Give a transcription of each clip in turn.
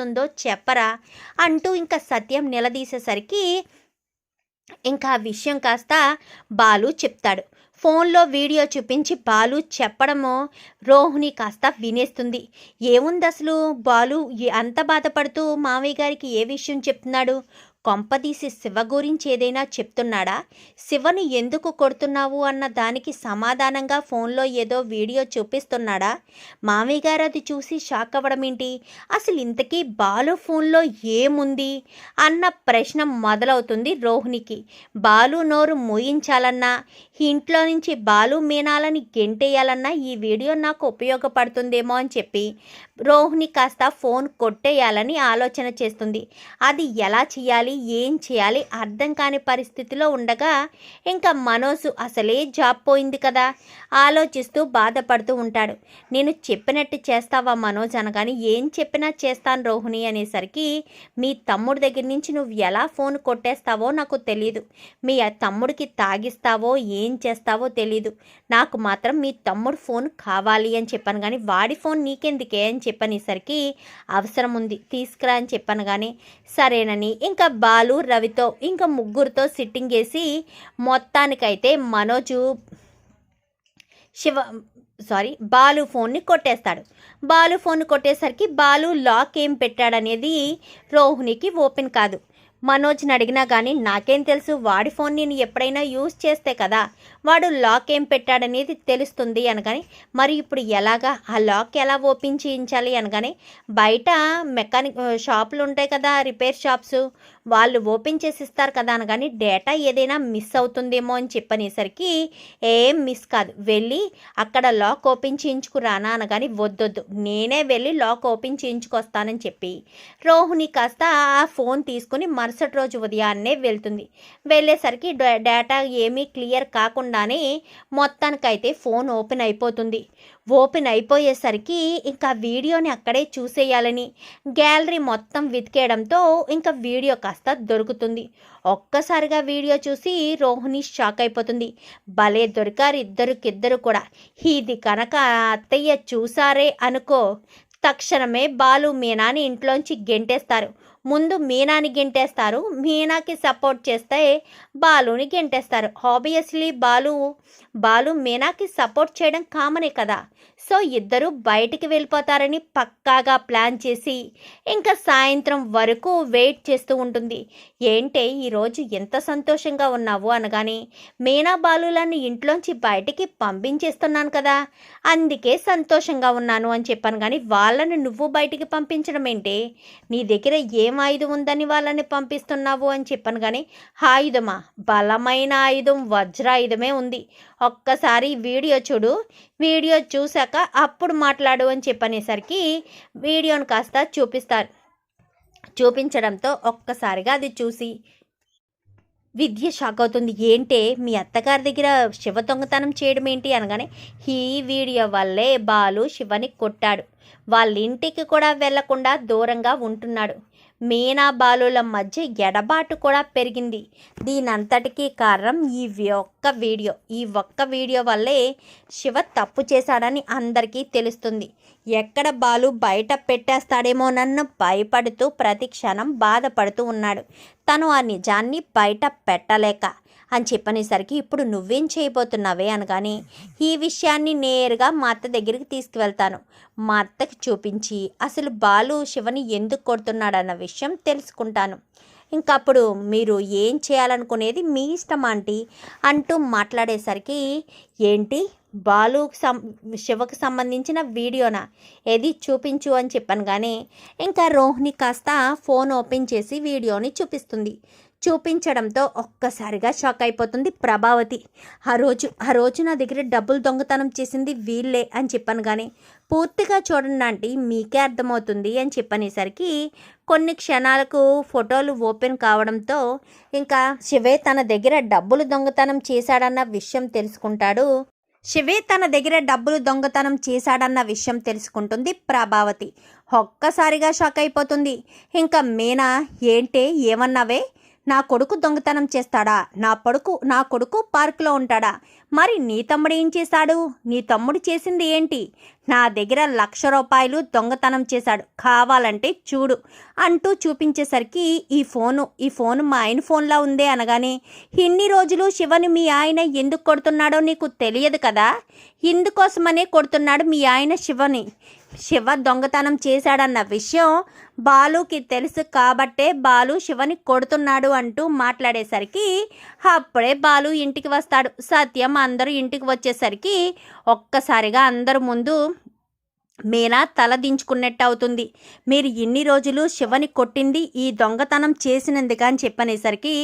ఉందో చెప్పరా అంటూ ఇంకా సత్యం నిలదీసేసరికి ఇంకా ఆ విషయం కాస్త బాలు చెప్తాడు. ఫోన్లో వీడియో చూపించి బాలు చెప్పడము రోహిణి కాస్త వినేస్తుంది. ఏముంది అసలు బాలు అంత బాధపడుతూ మామయ్య గారికి ఏ విషయం చెప్తున్నాడు? కొంపదీసి శివ గురించి ఏదైనా చెప్తున్నాడా? శివని ఎందుకు కొడుతున్నావు అన్న దానికి సమాధానంగా ఫోన్లో ఏదో వీడియో చూపిస్తున్నాడా? మామయ్య గారు అది చూసి షాక్ అవ్వడం ఏంటి? అసలు ఇంతకీ బాలు ఫోన్లో ఏముంది? అన్న ప్రశ్న మొదలవుతుంది రోహిణికి. బాలు నోరు మోయించాలన్నా ఇంట్లో నుంచి బాలు మీనాలని గెంటేయాలన్నా ఈ వీడియో నాకు ఉపయోగపడుతుందేమో అని చెప్పి రోహిణి కాస్త ఫోన్ కొట్టేయాలని ఆలోచన చేస్తుంది. అది ఎలా చేయాలి? ఏం చేయాలి? అర్థం కాని పరిస్థితిలో ఉండగా ఇంకా మనోజు అసలే జాబ్ పోయింది కదా. ఆలోచిస్తూ బాధపడుతూ ఉంటాడు. నేను చెప్పినట్టు చేస్తావా మనోజ్ అనగాని ఏం చెప్పినా చేస్తాను రోహిణి అనేసరికి మీ తమ్ముడి దగ్గర నుంచి నువ్వు ఎలా ఫోన్ కొట్టేస్తావో నాకు తెలియదు మీ తమ్ముడికి తాగిస్తావో ఏం చేస్తావో తెలియదు నాకు మాత్రం మీ తమ్ముడు ఫోన్ కావాలి అని చెప్పాను కానీ వాడి ఫోన్ నీకెందుకే అని చెప్పనేసరికి అవసరం ఉంది తీసుకురా అని చెప్పాను కానీ సరేనని ఇంకా బాలు రవితో ఇంకా ముగ్గురితో సిట్టింగ్ వేసి మొత్తానికైతే మనోజు శివ సారీ బాలు ఫోన్ని కొట్టేస్తాడు. బాలు ఫోన్ కొట్టేసరికి బాలు లాక్ ఏం పెట్టాడనేది రోహిణికి ఓపెన్ కాదు. మనోజ్ని అడిగినా కానీ నాకేం తెలుసు వాడి ఫోన్ నేను ఎప్పుడైనా యూజ్ చేస్తే కదా వాడు లాక్ ఏం పెట్టాడనేది తెలుస్తుంది అనగాని మరి ఇప్పుడు ఎలాగా ఆ లాక్ ఎలా ఓపెన్ చేయించాలి అనగానే బయట మెకానిక్ షాపులు ఉంటాయి కదా రిపేర్ షాప్స్ వాళ్ళు ఓపెన్ చేసి ఇస్తారు కదా అనగాని డేటా ఏదైనా మిస్ అవుతుందేమో అని చెప్పనేసరికి ఏం మిస్ కాదు. వెళ్ళి అక్కడ లాక్ ఓపెన్ చేయించుకురానా అనగాని వద్దొద్దు. నేనే వెళ్ళి లాక్ ఓపెన్ చేయించుకొస్తానని చెప్పి రోహిణి కాస్త ఆ ఫోన్ తీసుకుని మరుసటి రోజు ఉదయాన్నే వెళ్తుంది. వెళ్ళేసరికి డేటా ఏమీ క్లియర్ కాకుండానే మొత్తానికైతే ఫోన్ ఓపెన్ అయిపోతుంది. ఓపెన్ అయిపోయేసరికి ఇంకా వీడియోని అక్కడే చూసేయాలని గ్యాలరీ మొత్తం వెతికేయడంతో ఇంకా వీడియో కాస్త దొరుకుతుంది. ఒక్కసారిగా వీడియో చూసి రోహిణి షాక్ అయిపోతుంది. భలే దొరికారు ఇద్దరికిద్దరు కూడా. ఇది కనుక అత్తయ్య చూసారే అనుకో తక్షణమే బాలు మీనాని ఇంట్లోంచి గెంటేస్తారు. ముందు మీనాని గెంటేస్తారు. మీనాకి సపోర్ట్ చేస్తే బాలుని గెంటేస్తారు. ఆబ్వియస్లీ బాలు బాలు మీనాకి సపోర్ట్ చేయడం కామనే కదా. సో ఇద్దరు బయటికి వెళ్ళిపోతారని పక్కాగా ప్లాన్ చేసి ఇంకా సాయంత్రం వరకు వెయిట్ చేస్తూ ఉంటుంది. ఏంటే ఈరోజు ఎంత సంతోషంగా ఉన్నావు అనగానే మీనా బాలులను ఇంట్లోంచి బయటికి పంపించేస్తున్నాను కదా. అందుకే సంతోషంగా ఉన్నాను అని చెప్పాను కానీ వాళ్ళని నువ్వు బయటికి పంపించడం ఏంటి నీ దగ్గర ఏం ఆయుధం ఉందని వాళ్ళని పంపిస్తున్నావు అని చెప్పాను కానీ ఆయుధమా? బలమైన ఆయుధం వజ్రాయుధమే ఉంది. ఒక్కసారి వీడియో చూడు. వీడియో చూశాక అప్పుడు మాట్లాడు అని చెప్పనేసరికి వీడియోని కాస్త చూపిస్తారు చూపించడంతో ఒక్కసారిగా అది చూసి విద్య షాక్ అవుతుంది. ఏంటే? మీ అత్తగారి దగ్గర శివ దొంగతనం చేయడం ఏంటి అనగానే ఈ వీడియో వల్లే బాలు శివని కొట్టాడు. వాళ్ళ ఇంటికి కూడా వెళ్ళకుండా దూరంగా ఉంటున్నాడు. మీనా బాలుల మధ్య ఎడబాటు కూడా పెరిగింది. దీనంతటికీ కారణం ఈ ఒక్క వీడియో. ఈ ఒక్క వీడియో వల్లే శివ తప్పు చేశాడని అందరికీ తెలుస్తుంది. ఎక్కడ బాలు బయట పెట్టేస్తాడేమోనన్న భయపడుతూ ప్రతి క్షణం బాధపడుతూ ఉన్నాడు. తను ఆ నిజాన్ని బయట పెట్టలేక అని చెప్పనేసరికి ఇప్పుడు నువ్వేం చేయబోతున్నావే? అనగానే ఈ విషయాన్ని నేరుగా మా అత్త దగ్గరికి తీసుకువెళ్తాను. మా అత్తకి చూపించి అసలు బాలు శివని ఎందుకు కొడుతున్నాడన్న విషయం తెలుసుకుంటాను. ఇంకప్పుడు మీరు ఏం చేయాలనుకునేది మీ ఇష్టం ఆంటీ అంటూ మాట్లాడేసరికి ఏంటి? బాలు సం శివకు సంబంధించిన వీడియోనా? ఏది చూపించు అని చెప్పాను కానీ ఇంకా రోహిణి కాస్త ఫోన్ ఓపెన్ చేసి వీడియోని చూపిస్తుంది. చూపించడంతో ఒక్కసారిగా షాక్ అయిపోతుంది ప్రభావతి. ఆ రోజు ఆ రోజు నా దగ్గర డబ్బులు దొంగతనం చేసింది వీళ్ళే అని చెప్పాను కానీ పూర్తిగా చూడండి ఆంటీ మీకే అర్థమవుతుంది అని చెప్పనేసరికి కొన్ని క్షణాలకు ఫోటోలు ఓపెన్ కావడంతో ఇంకా శివే తన దగ్గర డబ్బులు దొంగతనం చేశాడన్న విషయం తెలుసుకుంటాడు. శివే తన దగ్గర డబ్బులు దొంగతనం చేశాడన్న విషయం తెలుసుకుంటుంది ప్రభావతి. ఒక్కసారిగా షాక్ అయిపోతుంది. ఇంకా మీనా ఏంటే ఏమన్నావే? నా కొడుకు దొంగతనం చేస్తాడా? నా కొడుకు నా కొడుకు పార్కులో ఉంటాడా? మరి నీ తమ్ముడు ఏం చేశాడు? నీ తమ్ముడు చేసింది ఏంటి? నా దగ్గర లక్ష రూపాయలు దొంగతనం చేశాడు. కావాలంటే చూడు అంటూ చూపించేసరికి ఈ ఫోను ఈ ఫోన్ మా ఆయన ఫోన్లా ఉందే అనగానే ఇన్ని రోజులు శివని మీ ఆయన ఎందుకు కొడుతున్నాడో నీకు తెలియదు కదా? ఇందుకోసమనే కొడుతున్నాడు మీ ఆయన శివని. శివ దొంగతనం చేశాడన్న విషయం బాలుకి తెలుసు కాబట్టే బాలు శివని కొడుతున్నాడు అంటూ మాట్లాడేసరికి అప్పుడే బాలు ఇంటికి వస్తాడు. సత్యం అందరూ ఇంటికి వచ్చేసరికి ఒక్కసారిగా అందరు ముందు మీనా తల దించుకున్నట్టు అవుతుంది మీరు ఇన్ని రోజులు శివని కొట్టింది ఈ దొంగతనం చేసినందుకు అని చెప్పనేసరికి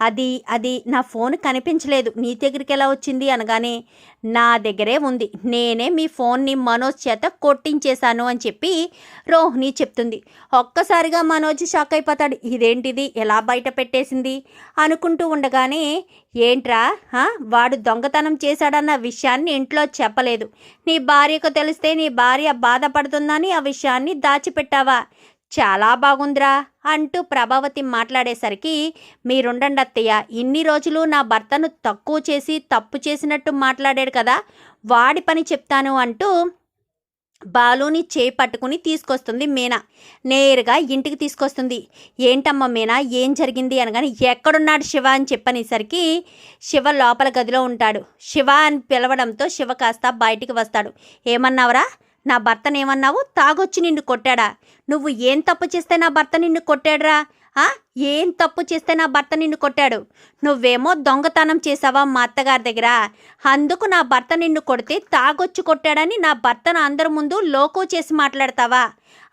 అది అది నా ఫోన్ కనిపించలేదు. నీ దగ్గరికి ఎలా వచ్చింది అనగానే నా దగ్గరే ఉంది. నేనే మీ ఫోన్ని మనోజ్ చేత కొట్టించేశాను అని చెప్పి రోహిణి చెప్తుంది. ఒక్కసారిగా మనోజ్ షాక్ అయిపోతాడు. ఇదేంటిది? ఎలా బయట పెట్టేసింది? అనుకుంటూ ఉండగానే ఏంట్రా? వాడు దొంగతనం చేశాడన్న విషయాన్ని ఇంట్లో చెప్పలేదు. నీ భార్యకు తెలిస్తే నీ భార్య బాధపడుతుందని ఆ విషయాన్ని దాచిపెట్టావా? చాలా బాగుందిరా అంటూ ప్రభావతి మాట్లాడేసరికి మీరుండండి అత్తయ్య ఇన్ని రోజులు నా భర్తను తక్కువ చేసి తప్పు చేసినట్టు మాట్లాడాడు కదా వాడి పని చెప్తాను అంటూ బాలుని చేయి పట్టుకుని తీసుకొస్తుంది మీనా. నేరుగా ఇంటికి తీసుకొస్తుంది. ఏంటమ్మా మీనా ఏం జరిగింది అనగానే ఎక్కడున్నాడు శివ? అని చెప్పనేసరికి శివ లోపల గదిలో ఉంటాడు. శివ అని పిలవడంతో శివ కాస్త బయటికి వస్తాడు. ఏమన్నావురా? నా భర్తనేమన్నావు తాగొచ్చి నిన్ను కొట్టాడా? నువ్వు ఏం తప్పు చేస్తే నా భర్త నిన్ను కొట్టాడరా? ఏం తప్పు చేస్తే నా భర్త నిన్ను కొట్టాడు? నువ్వేమో దొంగతనం చేసావా మా అత్తగారి దగ్గర? అందుకు నా భర్త నిన్ను కొడితే తాగొచ్చి కొట్టాడని నా భర్తను అందరి ముందు లోకో చేసి మాట్లాడతావా?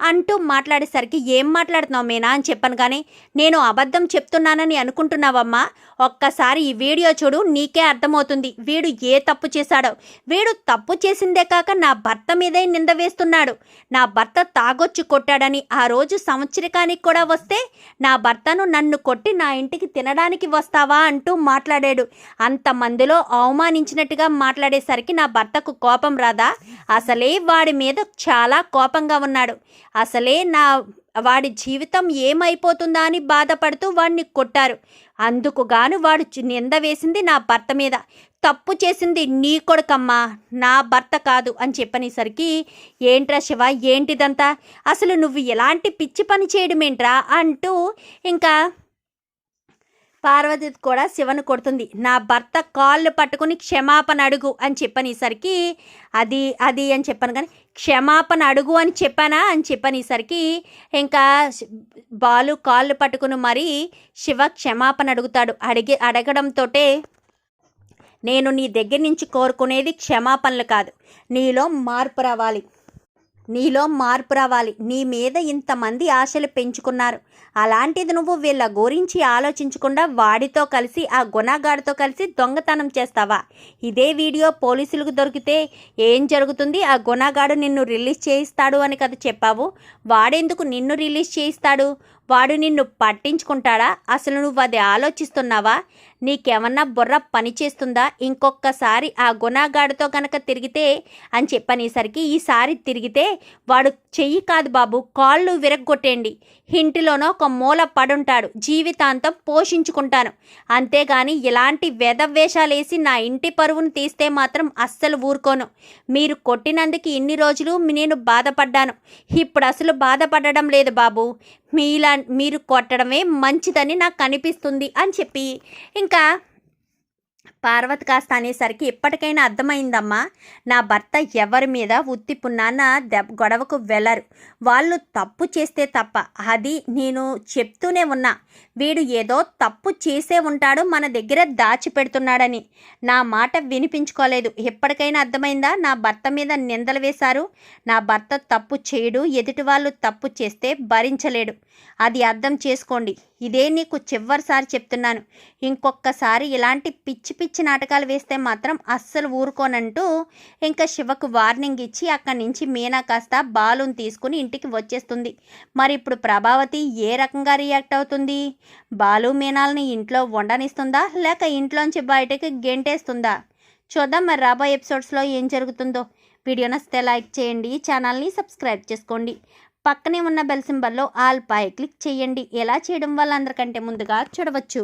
అంటూ మాట్లాడేసరికి ఏం మాట్లాడుతున్నావు మీనా అని చెప్పాను కానీ నేను అబద్ధం చెప్తున్నానని అనుకుంటున్నావమ్మా. ఒక్కసారి ఈ వీడియో చూడు నీకే అర్థమవుతుంది. వీడు ఏ తప్పు చేశాడో. వీడు తప్పు చేసిందే కాక నా భర్త మీదే నింద వేస్తున్నాడు. నా భర్త తాగొచ్చి కొట్టాడని ఆ రోజు సంవత్సరికానికి కూడా వస్తే నా నా భర్తను నన్ను కొట్టి నా ఇంటికి తినడానికి వస్తావా అంటూ మాట్లాడాడు. అంతమందిలో అవమానించినట్టుగా మాట్లాడేసరికి నా భర్తకు కోపం రాదా? అసలే వాడి మీద చాలా కోపంగా ఉన్నాడు. అసలే నా వాడి జీవితం ఏమైపోతుందా అని బాధపడుతూ వాడిని కొట్టారు. అందుకు గాను వాడు నింద వేసింది నా భర్త మీద. తప్పు చేసింది నీ కొడుకమ్మా నా భర్త కాదు అని చెప్పనేసరికి ఏంట్రా శివ ఏంటిదంతా? అసలు నువ్వు ఎలాంటి పిచ్చి పని చేయడమేంట్రా? అంటూ ఇంకా పార్వతి కూడా శివను కొడుతుంది. నా భర్త కాళ్ళు పట్టుకుని క్షమాపణ అడుగు అని చెప్పనేసరికి అది అది అని చెప్పాను కానీ క్షమాపణ అడుగు అని చెప్పానా అని చెప్పనేసరికి ఇంకా బాలు కాళ్ళు పట్టుకుని మరి శివ క్షమాపణ అడుగుతాడు. అడిగి అడగడంతో నేను నీ దగ్గర నుంచి కోరుకునేది క్షమాపణలు కాదు. నీలో మార్పు రావాలి. నీలో మార్పు రావాలి. నీ మీద ఇంతమంది ఆశలు పెంచుకున్నారు. అలాంటిది నువ్వు వీళ్ళ గురించి ఆలోచించకుండా వాడితో కలిసి ఆ గుణగాడితో కలిసి దొంగతనం చేస్తావా? ఇదే వీడియో పోలీసులకు దొరికితే ఏం జరుగుతుంది? ఆ గుణగాడు నిన్ను రిలీజ్ చేయిస్తాడు అని కదా చెప్పావు? వాడెందుకు నిన్ను రిలీజ్ చేయిస్తాడు? వాడు నిన్ను పట్టించుకుంటాడా? అసలు నువ్వు అది ఆలోచిస్తున్నావా? నీకేమన్నా బుర్ర పని చేస్తుందా? ఇంకొకసారి ఆ గుణగాడితో కనుక తిరిగితే అని చెప్పనేసరికి ఈసారి తిరిగితే వాడు చెయ్యి కాదు బాబు కాళ్ళు విరగ్గొట్టేయండి. ఇంటిలోనో ఒక మూల పడుంటాడు జీవితాంతం పోషించుకుంటాను. అంతేగాని ఇలాంటి వేసి నా ఇంటి పరువును తీస్తే మాత్రం అస్సలు ఊరుకోను. మీరు కొట్టినందుకు ఇన్ని రోజులు నేను బాధపడ్డాను. ఇప్పుడు అసలు బాధపడడం లేదు బాబు. మీలా మీరు కొట్టడమే మంచిదని నాకు అనిపిస్తుంది అని చెప్పి. ఇంకా పార్వతి కాస్త అనేసరికి ఇప్పటికైనా అర్థమైందమ్మా నా భర్త ఎవరి మీద ఉత్తి పున్నాన దెబ్ గొడవకు వెళ్ళరు వాళ్ళు తప్పు చేస్తే తప్ప అది నేను చెప్తూనే ఉన్నా. వీడు ఏదో తప్పు చేసే ఉంటాడు మన దగ్గర దాచిపెడుతున్నాడని. నా మాట వినిపించుకోలేదు. ఎప్పటికైనా అర్థమైందా? నా భర్త మీద నిందలు వేశారు. నా భర్త తప్పు చేయడు ఎదుటి వాళ్ళు తప్పు చేస్తే భరించలేడు. అది అర్థం చేసుకోండి. ఇదే నీకు చివరిసారి చెప్తున్నాను. ఇంకొకసారి ఇలాంటి పిచ్చి పిచ్చి నాటకాలు వేస్తే మాత్రం అస్సలు ఊరుకోనంటూ ఇంకా శివకు వార్నింగ్ ఇచ్చి అక్కడి నుంచి మీనా కాస్త బాలుని తీసుకుని ఇంటికి వచ్చేస్తుంది. మరి ఇప్పుడు ప్రభావతి ఏ రకంగా రియాక్ట్ అవుతుంది? బాలు మీనాల్ని ఇంట్లో వండనిస్తుందా? లేక ఇంట్లోంచి బయటకి గెంటేస్తుందా? చూద్దాం మరి రాబోయే ఎపిసోడ్స్లో ఏం జరుగుతుందో. వీడియో నచ్చితే లైక్ చేయండి ఛానల్ని సబ్స్క్రైబ్ చేసుకోండి. పక్కనే ఉన్న బెల్ సింబల్లో ఆల్ పై క్లిక్ చేయండి. ఎలా చేయడం వల్ల అందరికంటే ముందుగా చూడవచ్చు.